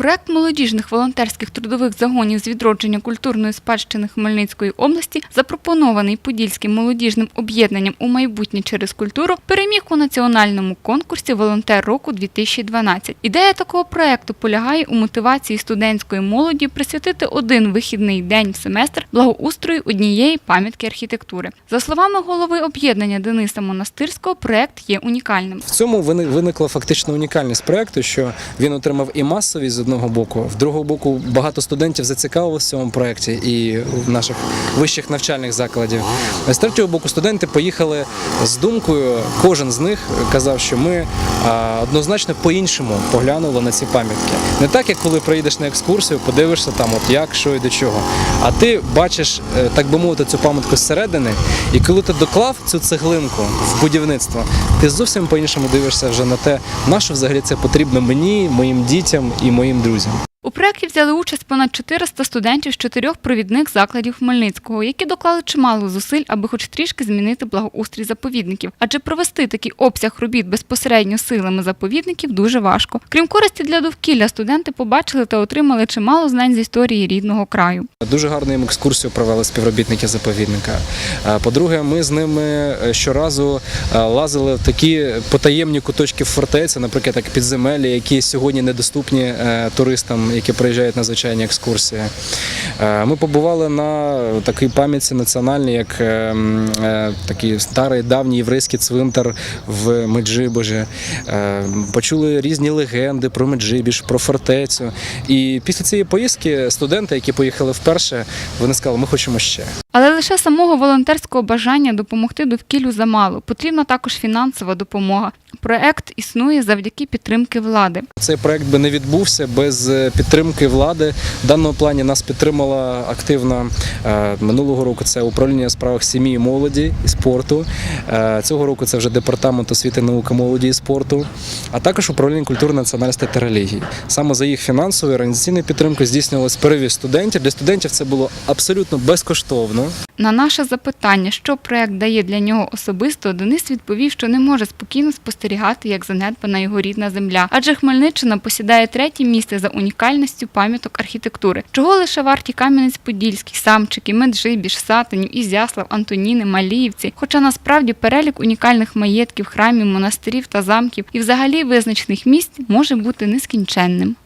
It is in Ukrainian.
Проект молодіжних волонтерських трудових загонів з відродження культурної спадщини Хмельницької області, запропонований Подільським молодіжним об'єднанням у майбутнє через культуру, переміг у національному конкурсі Волонтер року 2012. Ідея такого проекту полягає у мотивації студентської молоді присвятити один вихідний день в семестр благоустрою однієї пам'ятки архітектури. За словами голови об'єднання Дениса Монастирського, проект є унікальним. В цьому виникла фактично унікальність проекту, що він отримав і масовість з одного боку, з другого боку, багато студентів зацікавилися в цьому проекті і в наших вищих навчальних закладів. З третього боку, студенти поїхали з думкою. Кожен з них казав, що ми однозначно по-іншому поглянули на ці пам'ятки. Не так, як коли приїдеш на екскурсію, подивишся там, от як, що і до чого. А ти бачиш, е, так би мовити, цю пам'ятку зсередини, і коли ти доклав цю цеглинку в будівництво, ти зовсім по-іншому дивишся вже на те, на що взагалі це потрібно мені, моїм дітям і моїм Andrusa. У проєкті взяли участь понад 400 студентів з чотирьох провідних закладів Хмельницького, які доклали чимало зусиль, аби хоч трішки змінити благоустрій заповідників. Адже провести такий обсяг робіт безпосередньо силами заповідників дуже важко. Крім користі для довкілля, студенти побачили та отримали чимало знань з історії рідного краю. Дуже гарну їм екскурсію провели співробітники заповідника. По-друге, ми з ними е, щоразу е, лазили в такі потаємні куточки фортеці, наприклад, як підземелі, які сьогодні недоступні е, які приїжджають на звичайні екскурсії. Е, Ми побували на такій пам'ятці національній, як е, е, такий старий давній єврейський цвинтар в Меджибожі. Е, Почули різні легенди про Меджибіж, про фортецю. І після цієї поїздки студенти, які поїхали вперше, вони сказали, ми хочемо ще. Але лише самого волонтерського бажання допомогти довкіллю замало. Потрібна також фінансова допомога. Проект існує завдяки підтримки влади. Цей проект би не відбувся без е, підтримки влади. В даному плані нас підтримала активно е, минулого року. Це управління справах сім'ї, молоді і спорту. Е, Цього року це вже департамент освіти, науки, молоді і спорту, а також управління культури, національності та релігії. Саме за їх фінансовою організаційною підтримкою здійснювалось перевіз студентів. Для студентів це було абсолютно безкоштовно. На наше запитання, що проект дає для нього особисто, Денис відповів, що не може спокійно спостерігати, як занедбана його рідна земля. Адже Хмельниччина посідає третє місце за унікальністю пам'яток архітектури, чого лише варті Кам'янець-Подільський, Самчики, Меджибіж, Сатанів, Ізяслав, Антоніни, Маліївці. Хоча насправді перелік унікальних маєтків, храмів, монастирів та замків і взагалі визначених місць може бути нескінченним.